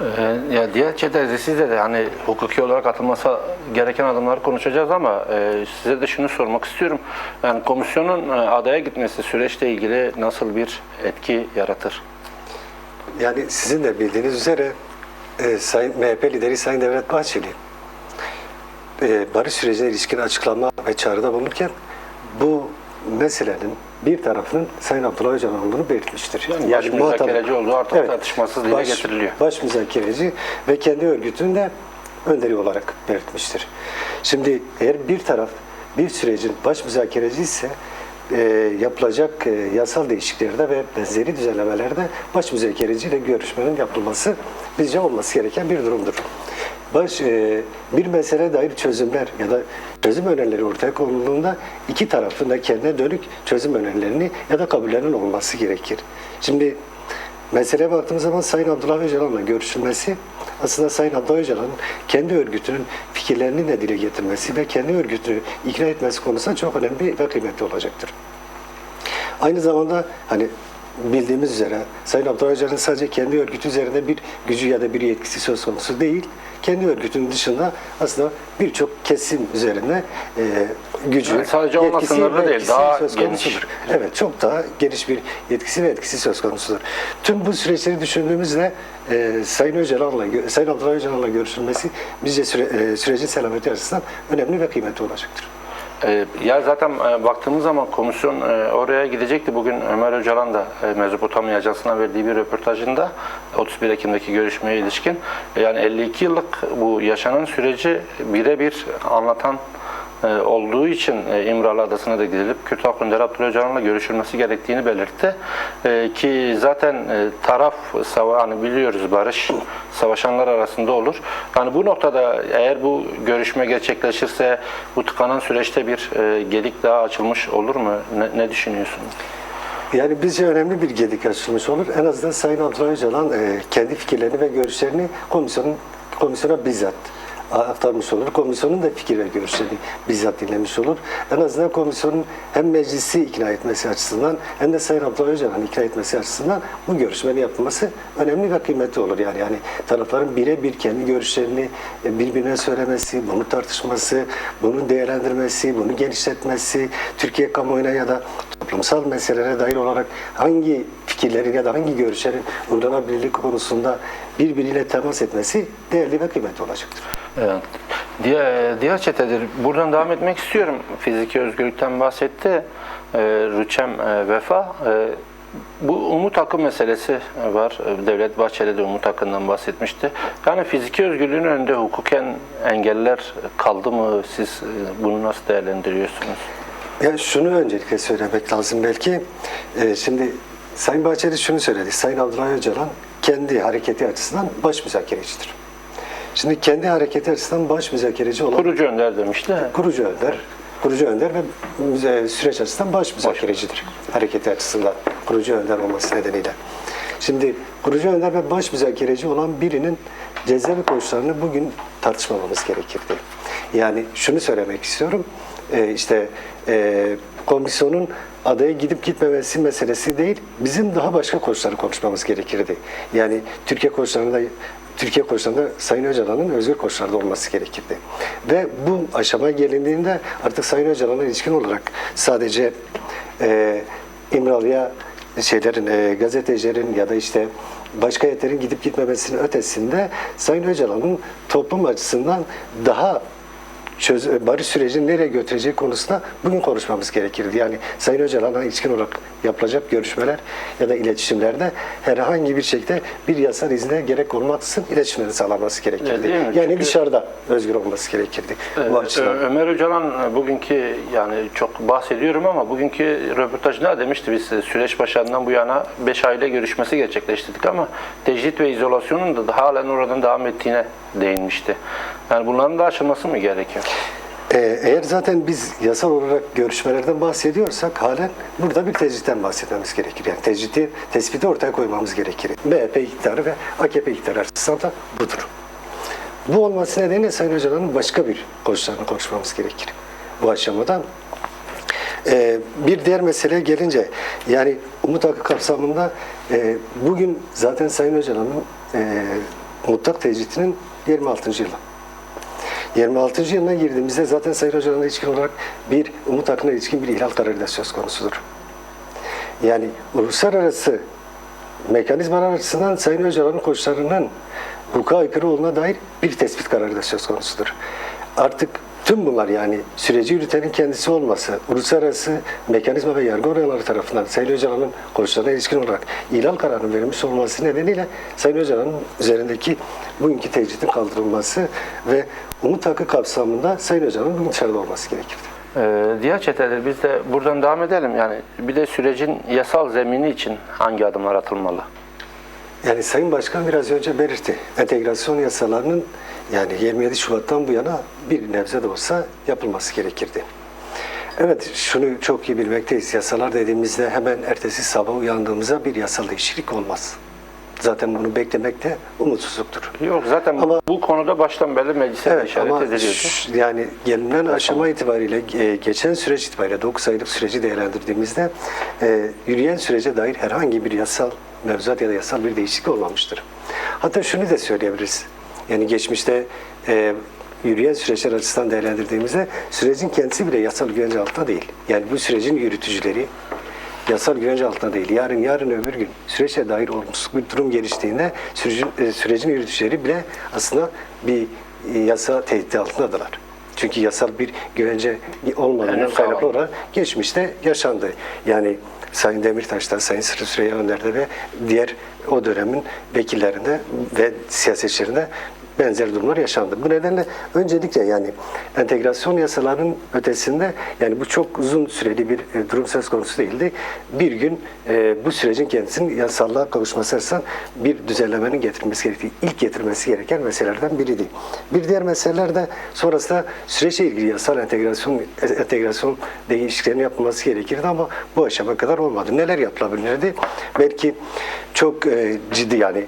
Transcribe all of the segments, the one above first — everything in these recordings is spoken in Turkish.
Ee, ya diğer sizde de hani hukuki olarak atılması gereken adımları konuşacağız ama e, size de şunu sormak istiyorum. Yani komisyonun e, adaya gitmesi süreçle ilgili nasıl bir etki yaratır? Yani sizin de bildiğiniz üzere e, Sayın MHP lideri Sayın Devlet Bahçeli e, barış sürecine ilişkin açıklama ve çağrıda bulunurken bu meselenin bir tarafının Sayın Abdullah Öcalan olduğunu belirtmiştir. Yani baş müzakereci olduğu artık tartışmasız dile getiriliyor. Baş müzakereci ve kendi örgütünün de önderi olarak belirtmiştir. Şimdi eğer bir taraf bir sürecin baş müzakereci ise e, yapılacak e, yasal değişikliklerde ve benzeri düzenlemelerde baş müzakereciyle görüşmenin yapılması bizce olması gereken bir durumdur. Baş e, bir mesele dair çözümler ya da çözüm önerileri ortaya konulduğunda iki tarafın da kendine dönük çözüm önerilerini ya da kabullerinin olması gerekir. Şimdi Meseleye baktığımız zaman Sayın Abdullah Öcalan'la görüşülmesi aslında Sayın Abdullah Öcalan'ın kendi örgütünün fikirlerini de dile getirmesi ve kendi örgütünü ikna etmesi konusunda çok önemli ve kıymetli olacaktır. Aynı zamanda hani bildiğimiz üzere Sayın Abdullah Öcalan'ın sadece kendi örgütü üzerinde bir gücü ya da bir yetkisi söz konusu değil. Kendi örgütünün dışında aslında birçok kesim üzerine e, gücü, Yani sadece yetkisi ve değil, etkisi daha söz geniş. konusudur. Evet, çok daha geniş bir yetkisi ve etkisi söz konusudur. Tüm bu süreçleri düşündüğümüzde e, Sayın Öcalan'la, Sayın Abdullah Öcalan'la görüşülmesi bizce süre, e, sürecin selameti açısından önemli ve kıymetli olacaktır. Ee, ya zaten e, baktığımız zaman komisyon e, oraya gidecekti. Bugün Ömer Öcalan da e, Mezopotamya Ajansı'na verdiği bir röportajında 31 Ekim'deki görüşmeye ilişkin yani 52 yıllık bu yaşanan süreci birebir anlatan e, olduğu için e, İmralı Adası'na da gidilip Kürt Halk Önderi Abdullah görüşülmesi gerektiğini belirtti. E, ki zaten taraf hani biliyoruz barış savaşanlar arasında olur. Yani bu noktada eğer bu görüşme gerçekleşirse bu tıkanan süreçte bir gedik daha açılmış olur mu? Ne, ne düşünüyorsunuz? Yani bizce önemli bir gedik açılmış olur. En azından Sayın Abdullah Öcalan e, kendi fikirlerini ve görüşlerini komisyonun komisyona bizzat aktarmış olur. Komisyonun da fikir ve görüşlerini bizzat dinlemiş olur. En azından komisyonun hem meclisi ikna etmesi açısından hem de Sayın Abdullah Öcalan'ı ikna etmesi açısından bu görüşmenin yapılması önemli ve kıymetli olur. Yani yani tarafların birebir kendi görüşlerini e, birbirine söylemesi, bunu tartışması, bunu değerlendirmesi, bunu genişletmesi, Türkiye kamuoyuna ya da toplumsal meselelere dair olarak hangi fikirlerin ya da hangi görüşlerin uygulanabilirlik konusunda birbiriyle temas etmesi değerli ve kıymetli olacaktır. Evet. Diğer, diğer çetedir. Buradan devam etmek istiyorum. Fiziki özgürlükten bahsetti. Ee, Rüçem e, Vefa. E, bu umut hakkı meselesi var. E, Devlet Bahçeli de umut hakkından bahsetmişti. Yani fiziki özgürlüğün önünde hukuken engeller kaldı mı? Siz e, bunu nasıl değerlendiriyorsunuz? Ya şunu öncelikle söylemek lazım belki. Ee, şimdi Sayın Bahçeli şunu söyledi. Sayın Abdullah Öcalan kendi hareketi açısından baş müzakerecidir. Şimdi kendi hareketi açısından baş müzakereci olan Kurucu önder demişti. kurucu önder, kurucu önder ve müze- süreç açısından baş müzakerecidir. Hareketi açısından kurucu önder olması nedeniyle. Şimdi kurucu önder ve baş müzakereci olan birinin cezaevi koşullarını bugün tartışmamamız gerekirdi. Yani şunu söylemek istiyorum. Ee, işte e, komisyonun adaya gidip gitmemesi meselesi değil, bizim daha başka koşulları konuşmamız gerekirdi. Yani Türkiye koşullarında Türkiye koşullarında Sayın Öcalan'ın özgür koşullarda olması gerekirdi. Ve bu aşamaya gelindiğinde artık Sayın Öcalan'a ilişkin olarak sadece e, İmralı'ya şeylerin, e, gazetecilerin ya da işte başka yeterin gidip gitmemesinin ötesinde Sayın Öcalan'ın toplum açısından daha çöz, barış sürecini nereye götüreceği konusunda bugün konuşmamız gerekirdi. Yani Sayın Öcalan'a ilişkin olarak yapılacak görüşmeler ya da iletişimlerde herhangi bir şekilde bir yasal izne gerek olmaksızın iletişimlerin sağlanması gerekirdi. Evet? Yani Çünkü- dışarıda özgür olması gerekirdi bu Ee, açıdan. Ömer Öcalan bugünkü yani çok bahsediyorum ama bugünkü röportajında demişti biz süreç başından bu yana 5 aile görüşmesi gerçekleştirdik ama tecrit ve izolasyonun da halen oradan devam ettiğine değinmişti. Yani bunların da aşılması mı gerekiyor? Ee, eğer zaten biz yasal olarak görüşmelerden bahsediyorsak halen burada bir tecritten bahsetmemiz gerekir. Yani tecriti, tespiti ortaya koymamız gerekir. MHP iktidarı ve AKP iktidarı açısından da budur. Bu olması nedeniyle Sayın Öcalan'ın başka bir koşullarını konuşmamız gerekir. Bu aşamada ee, bir diğer meseleye gelince yani umut hakkı kapsamında e, bugün zaten Sayın Öcalan'ın e, mutlak tecritinin 26. yılı. 26. yılına girdiğimizde zaten Sayın Hoca'nın ilişkin olarak bir Umut Akın'a ilişkin bir ihlal kararı da söz konusudur. Yani uluslararası mekanizmalar açısından Sayın Öcalan'ın koçlarının hukuka aykırı olduğuna dair bir tespit kararı da söz konusudur. Artık tüm bunlar yani süreci yürütenin kendisi olması, uluslararası mekanizma ve yargı organları tarafından Sayın Öcalan'ın koçlarına ilişkin olarak ihlal kararının verilmiş olması nedeniyle Sayın Öcalan'ın üzerindeki bugünkü tecritin kaldırılması ve umut hakkı kapsamında Sayın bugün dışarıda olması gerekirdi. Ee, diğer çeteler biz de buradan devam edelim. Yani bir de sürecin yasal zemini için hangi adımlar atılmalı? Yani Sayın Başkan biraz önce belirtti. Entegrasyon yasalarının yani 27 Şubat'tan bu yana bir nebze de olsa yapılması gerekirdi. Evet şunu çok iyi bilmekteyiz. Yasalar dediğimizde hemen ertesi sabah uyandığımızda bir yasal değişiklik olmaz. Zaten bunu beklemek de umutsuzluktur. Yok zaten Ama- bu konuda baştan beri meclise Evet işaret ama ediliyordu. yani gelinen aşama itibariyle e, geçen süreç itibariyle 9 aylık süreci değerlendirdiğimizde e, yürüyen sürece dair herhangi bir yasal mevzuat ya da yasal bir değişiklik olmamıştır. Hatta şunu da söyleyebiliriz. Yani geçmişte e, yürüyen süreçler açısından değerlendirdiğimizde sürecin kendisi bile yasal güvence altında değil. Yani bu sürecin yürütücüleri yasal güvence altında değil. Yarın yarın öbür gün süreçe dair olumsuz bir durum geliştiğinde sürecin, e, sürecin yürütücüleri bile aslında bir e, yasa tehdidi altındadılar. Çünkü yasal bir güvence olmadığından Henüz kaynaklı olarak geçmişte yaşandı. Yani Sayın Demirtaş'ta, Sayın Sırrı Süreyya Önder'de ve diğer o dönemin vekillerinde ve siyasetçilerinde benzer durumlar yaşandı. Bu nedenle öncelikle yani entegrasyon yasalarının ötesinde yani bu çok uzun süreli bir e, durum söz konusu değildi. Bir gün e, bu sürecin kendisinin yasallığa kavuşması açısından bir düzenlemenin getirilmesi gerektiği, ilk getirmesi gereken meselelerden biriydi. Bir diğer meseleler de sonrasında süreçle ilgili yasal entegrasyon entegrasyon değişikliklerinin yapılması gerekirdi ama bu aşama kadar olmadı. Neler yapılabilirdi? Belki çok e, ciddi yani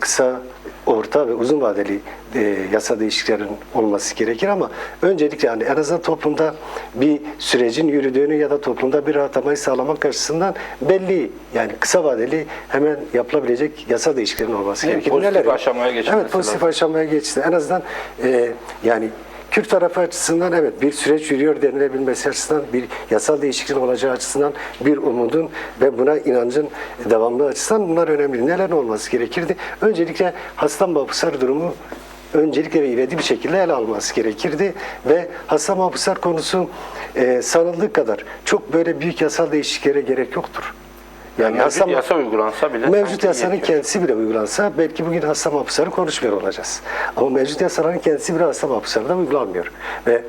kısa orta ve uzun vadeli e, yasa değişikliklerin olması gerekir ama öncelikle yani en azından toplumda bir sürecin yürüdüğünü ya da toplumda bir rahatlamayı sağlamak açısından belli yani kısa vadeli hemen yapılabilecek yasa değişikliklerin olması Yani gerekir. pozitif Neler? aşamaya geçilmesi Evet pozitif lazım. aşamaya geçti. En azından e, yani Kürt tarafı açısından evet bir süreç yürüyor denilebilmesi açısından bir yasal değişikliğin olacağı açısından bir umudun ve buna inancın devamlı açısından bunlar önemli. Neler olması gerekirdi? Öncelikle hasta mahpuslar durumu öncelikle ve ivedi bir şekilde ele alması gerekirdi ve hasta mahpuslar konusu e, sanıldığı kadar çok böyle büyük yasal değişikliklere gerek yoktur. Yani mevcut hasta- yasa uygulansa bile Mevcut yasanın yetiyor. kendisi bile uygulansa belki bugün hasta mahpusları konuşmuyor olacağız. Ama mevcut yasaların kendisi bile hasta mahpuslarında uygulanmıyor. Ve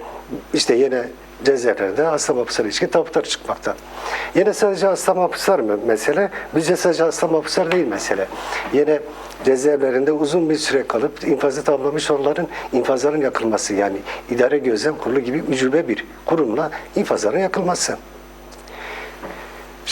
işte yine cezaevlerinde hasta mahpuslara ilişkin tabutlar çıkmakta. Yine sadece hasta mahpuslar mı mesele? Bizce sadece hasta mahpuslar değil mesele. Yine cezaevlerinde uzun bir süre kalıp infazı tamamlamış olanların infazların yakılması yani idare gözlem kurulu gibi ücube bir kurumla infazların yakılması.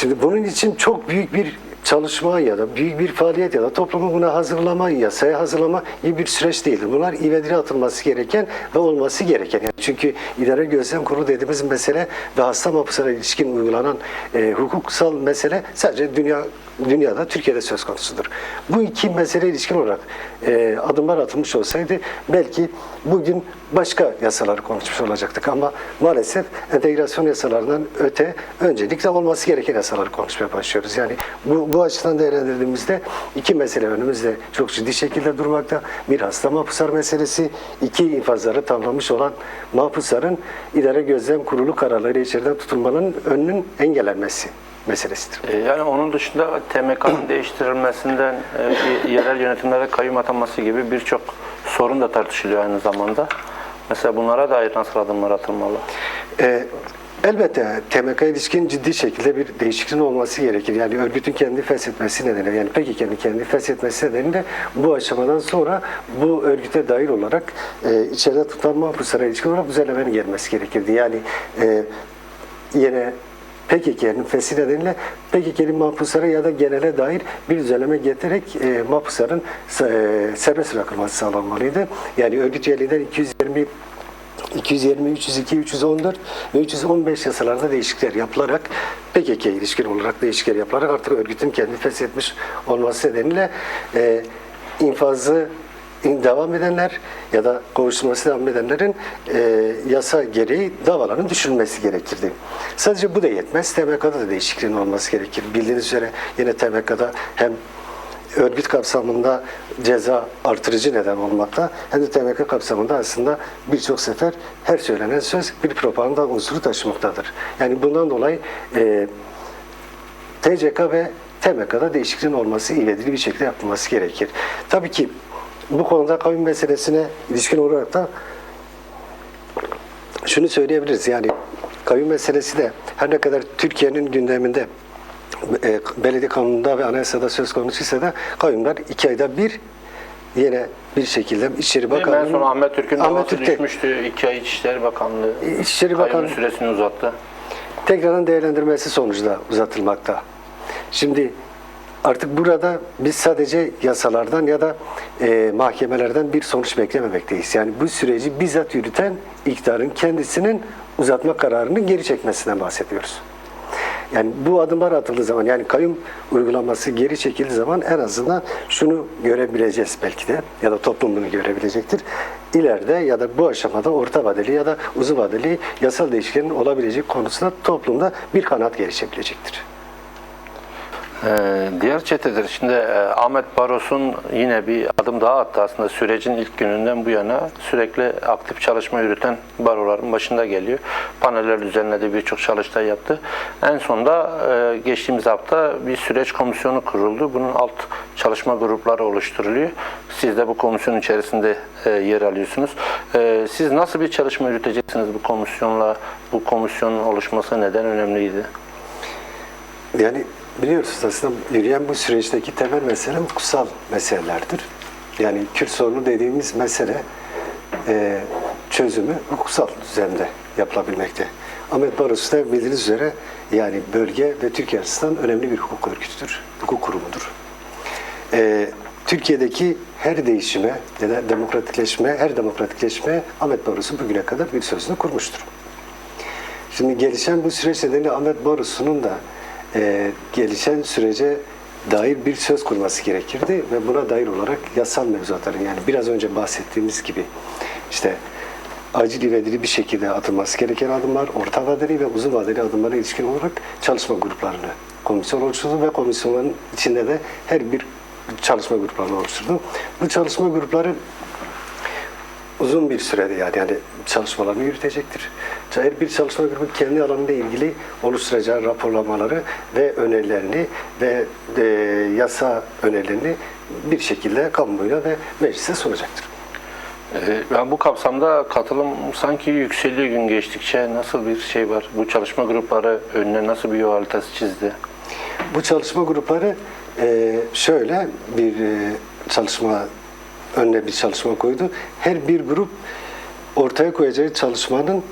Şimdi bunun için çok büyük bir çalışma ya da büyük bir faaliyet ya da toplumu buna hazırlama, yasaya hazırlama iyi bir süreç değildir. Bunlar ivediyle atılması gereken ve olması gereken. Yani çünkü idare gözlem kurulu dediğimiz mesele ve hasta mahpuslara ilişkin uygulanan e, hukuksal mesele sadece dünya dünyada Türkiye'de söz konusudur. Bu iki mesele ilişkin olarak e, adımlar atılmış olsaydı belki bugün başka yasaları konuşmuş olacaktık ama maalesef entegrasyon yasalarından öte öncelikle olması gereken yasaları konuşmaya başlıyoruz. Yani bu, bu açıdan değerlendirdiğimizde iki mesele önümüzde çok ciddi şekilde durmakta. Bir hasta mahpuslar meselesi, iki infazları tamamlamış olan mahpusların idare gözlem kurulu kararları içeriden tutulmanın önünün engellenmesi meselesidir. E, Yani onun dışında TMK'nın değiştirilmesinden e, yerel yönetimlere kayyum atanması gibi birçok sorun da tartışılıyor aynı zamanda. Mesela bunlara dair nasıl adımlar atılmalı? Ee, elbette TMK ilişkin ciddi şekilde bir değişikliğin olması gerekir. Yani örgütün kendi feshetmesi nedeniyle, yani PKK'nın kendi feshetmesi nedeniyle bu aşamadan sonra bu örgüte dair olarak e, içeride tutan mahpuslara ilişkin olarak düzenlemenin gelmesi gerekirdi. Yani e, yine PKK'nın feshi nedeniyle PKK'nin mahpuslara ya da genele dair bir düzenleme getirerek e, mahpusların e, serbest bırakılması sağlanmalıydı. Yani örgüt üyeliğinden 220 220, 302, 314 ve 315 yasalarda değişiklikler yapılarak PKK ilişkin olarak değişiklikler yapılarak artık örgütün kendi feshetmiş olması nedeniyle e, infazı devam edenler ya da kovuşturması devam edenlerin e, yasa gereği davaların düşürülmesi gerekirdi. Sadece bu da yetmez. TMK'da da değişikliğin olması gerekir. Bildiğiniz üzere yine TMK'da hem örgüt kapsamında ceza artırıcı neden olmakta hem de TMK kapsamında aslında birçok sefer her söylenen söz bir propaganda unsuru taşımaktadır. Yani bundan dolayı e, TCK ve TMK'da değişikliğin olması ivedilikli bir şekilde yapılması gerekir. Tabii ki bu konuda kavim meselesine ilişkin olarak da şunu söyleyebiliriz. Yani kavim meselesi de her ne kadar Türkiye'nin gündeminde e, belediye kanununda ve anayasada söz konusuysa da kavimler iki ayda bir yine bir şekilde İçişleri En Bakanlığı son Ahmet Türk'ün Ahmet Türk'te düşmüştü. İki ay İçişleri Bakanlığı İçişleri Bakanlığı süresini uzattı. tekrardan değerlendirmesi sonucunda uzatılmakta. Şimdi artık burada biz sadece yasalardan ya da e, mahkemelerden bir sonuç beklememekteyiz. Yani bu süreci bizzat yürüten iktidarın kendisinin uzatma kararını geri çekmesinden bahsediyoruz. Yani bu adımlar atıldığı zaman yani kayyum uygulaması geri çekildiği zaman en azından şunu görebileceğiz belki de ya da toplum bunu görebilecektir. İleride ya da bu aşamada orta vadeli ya da uzun vadeli yasal değişikliklerin olabileceği konusunda toplumda bir kanat gelişebilecektir. Ee, diğer çetedir. Şimdi e, Ahmet Baros'un yine bir adım daha attı aslında sürecin ilk gününden bu yana sürekli aktif çalışma yürüten baroların başında geliyor. Paneller düzenledi, birçok çalıştay yaptı. En sonunda e, geçtiğimiz hafta bir süreç komisyonu kuruldu. Bunun alt çalışma grupları oluşturuluyor. Siz de bu komisyon içerisinde e, yer alıyorsunuz. E, siz nasıl bir çalışma yürüteceksiniz bu komisyonla? Bu komisyonun oluşması neden önemliydi? Yani biliyorsunuz aslında yürüyen bu süreçteki temel mesele hukuksal meselelerdir. Yani Kürt sorunu dediğimiz mesele e, çözümü hukuksal düzende yapılabilmekte. Ahmet Baros da bildiğiniz üzere yani bölge ve Türkiye açısından önemli bir hukuk örgütüdür, hukuk kurumudur. E, Türkiye'deki her değişime ya da demokratikleşme, her demokratikleşme Ahmet Baros'un bugüne kadar bir sözünü kurmuştur. Şimdi gelişen bu süreç nedeniyle Ahmet Borusu'nun da e, gelişen sürece dair bir söz kurması gerekirdi ve buna dair olarak yasal mevzuatların yani biraz önce bahsettiğimiz gibi işte acil ivedilikli bir şekilde atılması gereken adımlar, orta vadeli ve uzun vadeli adımlara ilişkin olarak çalışma gruplarını komisyon oluşturdu ve komisyonların içinde de her bir çalışma gruplarını oluşturdu. Bu çalışma grupları uzun bir sürede yani, yani çalışmalarını yürütecektir. Her bir çalışma grubu kendi alanıyla ilgili oluşturacağı raporlamaları ve önerilerini ve e, yasa önerilerini bir şekilde kamuoyuna ve meclise sunacaktır. Ee, Ben bu kapsamda katılım sanki yükseliyor gün geçtikçe. Nasıl bir şey var? Bu çalışma grupları önüne nasıl bir yol haritası çizdi? Bu çalışma grupları e, şöyle bir e, çalışma önüne bir çalışma koydu. Her bir grup ortaya koyacağı çalışmanın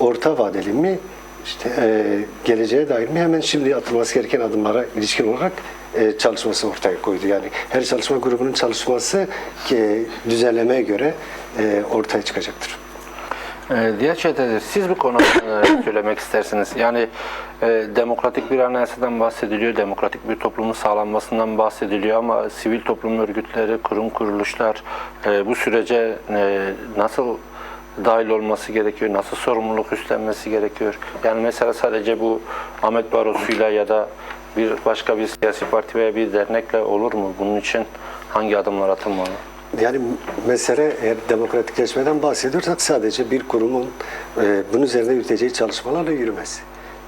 orta vadeli mi, işte e, geleceğe dair mi hemen şimdi atılması gereken adımlara ilişkin olarak e, çalışması ortaya koydu. Yani her çalışma grubunun çalışması ki, düzenlemeye göre e, ortaya çıkacaktır. Ee, Diğer çetedir. Siz bu konuda söylemek istersiniz? Yani e, demokratik bir anayasadan bahsediliyor, demokratik bir toplumun sağlanmasından bahsediliyor ama sivil toplum örgütleri, kurum kuruluşlar e, bu sürece e, nasıl dahil olması gerekiyor, nasıl sorumluluk üstlenmesi gerekiyor? Yani mesela sadece bu Ahmet Baros'uyla ya da bir başka bir siyasi parti veya bir dernekle olur mu? Bunun için hangi adımlar atılmalı? Yani mesele eğer demokratikleşmeden bahsediyorsak sadece bir kurumun e, bunun üzerinde yürüteceği çalışmalarla yürümez.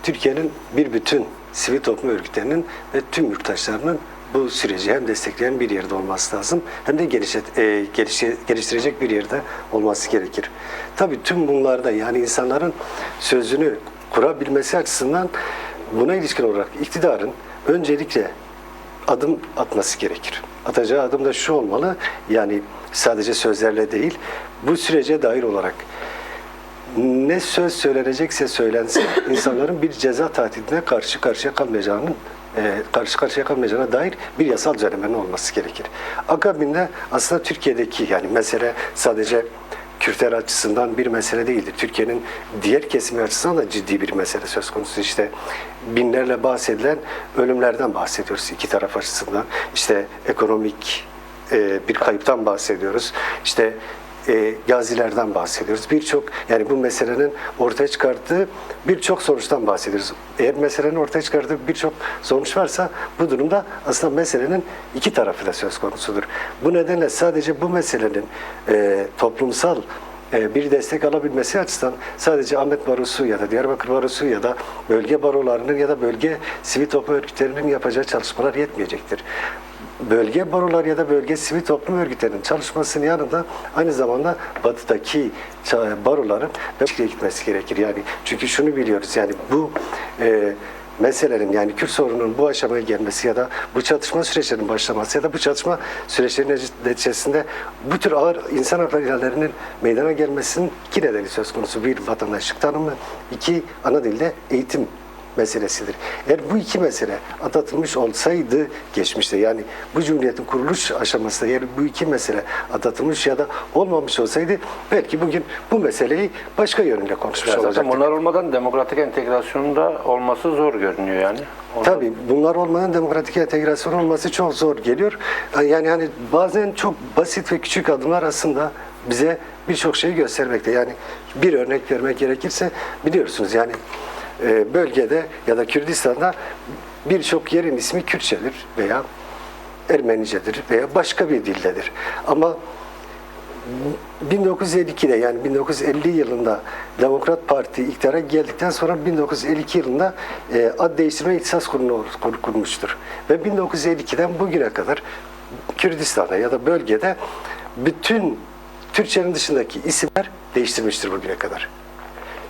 Türkiye'nin bir bütün sivil toplum örgütlerinin ve tüm yurttaşlarının bu süreci hem destekleyen bir yerde olması lazım hem de gelişe, e, gelişe- geliştirecek bir yerde olması gerekir. Tabii tüm bunlarda yani insanların sözünü kurabilmesi açısından buna ilişkin olarak iktidarın öncelikle adım atması gerekir. Atacağı adım da şu olmalı, yani sadece sözlerle değil, bu sürece dair olarak ne söz söylenecekse söylensin, insanların bir ceza tahdidine karşı karşıya kalmayacağının e, karşı karşıya kalmayacağına dair bir yasal düzenlemenin olması gerekir. Akabinde aslında Türkiye'deki yani mesele sadece Kürtler açısından bir mesele değildir. Türkiye'nin diğer kesimi açısından da ciddi bir mesele söz konusu. İşte binlerle bahsedilen ölümlerden bahsediyoruz iki taraf açısından. İşte ekonomik e, bir kayıptan bahsediyoruz. İşte e, gazilerden bahsediyoruz. Birçok yani bu meselenin ortaya çıkarttığı birçok sonuçtan bahsediyoruz. Eğer meselenin ortaya çıkarttığı birçok sonuç varsa bu durumda aslında meselenin iki tarafı da söz konusudur. Bu nedenle sadece bu meselenin e, toplumsal e, bir destek alabilmesi açısından sadece Ahmet Barosu ya da Diyarbakır Barosu ya da bölge barolarının ya da bölge sivil toplum örgütlerinin yapacağı çalışmalar yetmeyecektir. Bölge barolar ya da bölge sivil toplum örgütlerinin çalışmasının yanında aynı zamanda batıdaki ça- baroların ve gitmesi gerekir. Yani çünkü şunu biliyoruz yani bu e, meselelerin yani Kürt sorununun bu aşamaya gelmesi ya da bu çatışma süreçlerinin başlaması ya da bu çatışma süreçlerinin neticesinde bu tür ağır insan hakları ihlallerinin meydana gelmesinin iki nedeni söz konusu. Bir vatandaşlık tanımı, iki ana dilde eğitim meselesidir. Eğer bu iki mesele adatılmış olsaydı geçmişte yani bu cumhuriyetin kuruluş aşamasında eğer bu iki mesele adatılmış ya da olmamış olsaydı belki bugün bu meseleyi başka yönüyle konuşmuş zaten olacaktık. bunlar olmadan demokratik entegrasyonun da olması zor görünüyor yani. Onu- Tabii bunlar olmadan demokratik entegrasyon olması çok zor geliyor. Yani hani bazen çok basit ve küçük adımlar aslında bize birçok şeyi göstermekte. Yani bir örnek vermek gerekirse biliyorsunuz yani e, bölgede ya da Kürdistan'da birçok yerin ismi Kürtçedir veya Ermenicedir veya başka bir dildedir. Ama 1952'de yani 1950 yılında Demokrat Parti iktidara geldikten sonra 1952 yılında e, ad değiştirme ihtisas kurulu kur- kurmuştur. Ve 1952'den bugüne kadar Kürdistan'da ya da bölgede bütün Türkçenin dışındaki isimler değiştirmiştir bugüne kadar.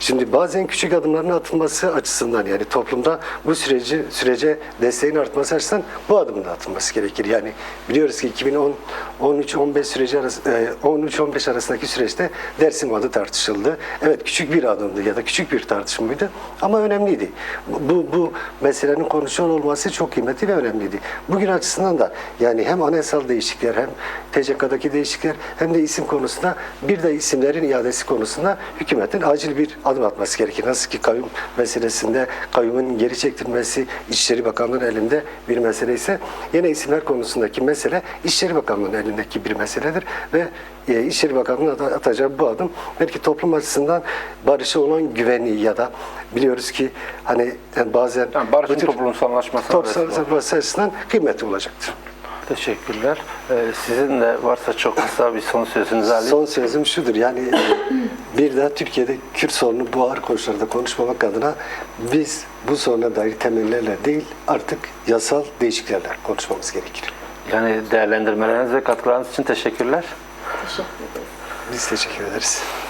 Şimdi bazen küçük adımların atılması açısından yani toplumda bu süreci sürece desteğin artması açısından bu adımın atılması gerekir. Yani biliyoruz ki 2010 13-15 süreci arası 13-15 arasındaki süreçte Dersim adı tartışıldı. Evet küçük bir adımdı ya da küçük bir tartışmaydı ama önemliydi. Bu bu meselenin konuşuyor olması çok kıymetli ve önemliydi. Bugün açısından da yani hem anayasal değişiklikler hem TCK'daki değişiklikler hem de isim konusunda bir de isimlerin iadesi konusunda hükümetin acil bir adım atması gerekir. Nasıl ki kayyum meselesinde kayyumun geri çektirilmesi İçişleri Bakanlığı'nın elinde bir mesele ise yine isimler konusundaki mesele İçişleri Bakanlığı'nın elindeki bir meseledir ve e, İçişleri Bakanlığı'nın at- atacağı bu adım belki toplum açısından barışa olan güveni ya da biliyoruz ki hani yani bazen Yani barışın bu tür toplumsallaşmasına toplumsal vesile olur. barış açısından kıymetli olacaktır. Teşekkürler. Ee, sizin de varsa çok kısa bir son sözünüzü alayım. Son sözüm şudur yani e, bir daha Türkiye'de Kürt sorunu bu ağır koşullarda konuşmamak adına biz bu soruna dair temellerle değil artık yasal değişikliklerle konuşmamız gerekir. Yani değerlendirmeleriniz ve katkılarınız için teşekkürler. Teşekkür ederiz. Biz teşekkür ederiz.